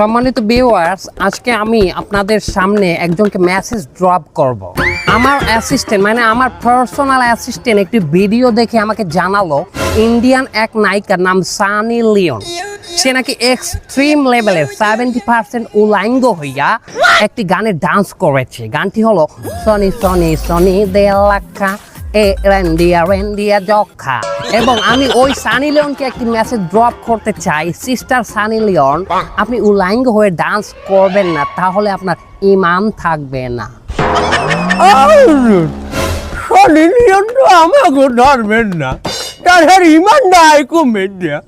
সম্মানিত ভিউয়ার্স আজকে আমি আপনাদের সামনে একজনকে মেসেজ ড্রপ করব। আমার অ্যাসিস্ট্যান্ট মানে আমার পার্সোনাল অ্যাসিস্ট্যান্ট একটি ভিডিও দেখে আমাকে জানালো ইন্ডিয়ান এক নায়িকার নাম সানি লিওন সে নাকি এক্সট্রিম লেভেলের সেভেন্টি পার্সেন্ট উলাঙ্গ হইয়া একটি গানে ডান্স করেছে গানটি হলো সনি সনি সনি দে লাখা এ রেন্ডিয়া রেন্ডিয়া যক্ষা এবং আমি ওই সানি লিওনকে একটি মেসেজ ড্রপ করতে চাই। সিস্টার সানি লিওন আপনি উলাঙ্গ হয়ে ডান্স করবেন না তাহলে আপনার ইমাম থাকবে না। সলিলিয়ন তো আমাকে ধরবেন না। তাদের ইমান নাই না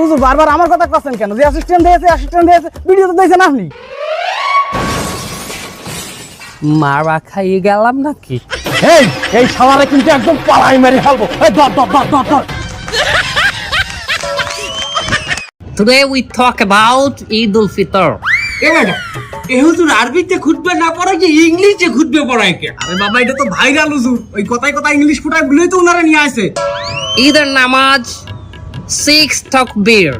হুজুর বারবার আমার কথা করছেন কেন? যে অ্যাসিস্ট্যান্ট দিয়েছে অ্যাসিস্ট্যান্ট দিয়েছে ভিডিও তো দিয়েছেন আপনি? মারা খাইয়ে গেলাম নাকি? এই এই শালারে কিন্তু একদম পালাই মেরে ফেলব এই ধর ধর ধর ধর ধর Today we talk about Eid ul Fitr. হুজুর আরবিতে খুঁজবে না পড়ায় কি ইংলিশে খুঁজবে পড়ায় কে আরে বাবা এটা তো ভাইরাল হুজুর ওই কথায় কথা ইংলিশ ফুটায় বলেই তো ওনারা নিয়ে আসে Either namaz, six takbir.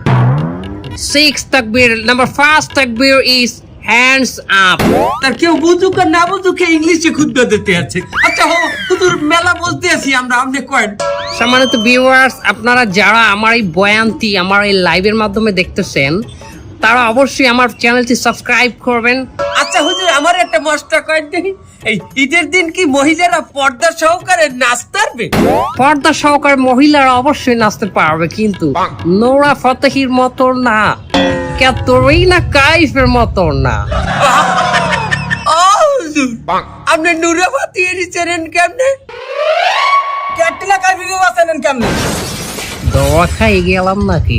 Six takbir. Number first takbir is hands up. তার কেউ বুঝুক আর না বুঝুক ইংলিশে খুঁজবে দিতে আছে। আচ্ছা হো হুজুর মেলা বলতে আছি আমরা আপনি কয়েন সম্মানিত ভিউয়ার্স আপনারা যারা আমার এই বয়ানটি আমার এই লাইভের মাধ্যমে দেখতেছেন তারা অবশ্যই আমার চ্যানেলটি সাবস্ক্রাইব করবেন। আচ্ছা হুজুর আমার একটা মশটা কয়েন দেখি। এই ঈদের দিন কি মহিলারা পর্দা সহকারে নাচতে পারবে? পর্দা সহকারে মহিলারা অবশ্যই নাচতে পারবে কিন্তু নোরা ফতেহির মতো না। ক্যাতরিনা কাইফের মতো না। আপনি নুরে বাতি এনেছেন কেমনে? ক্যাটরিনা কাইফ ভিডিও আছেন কেমনে? দোয়া খাই গেলাম নাকি?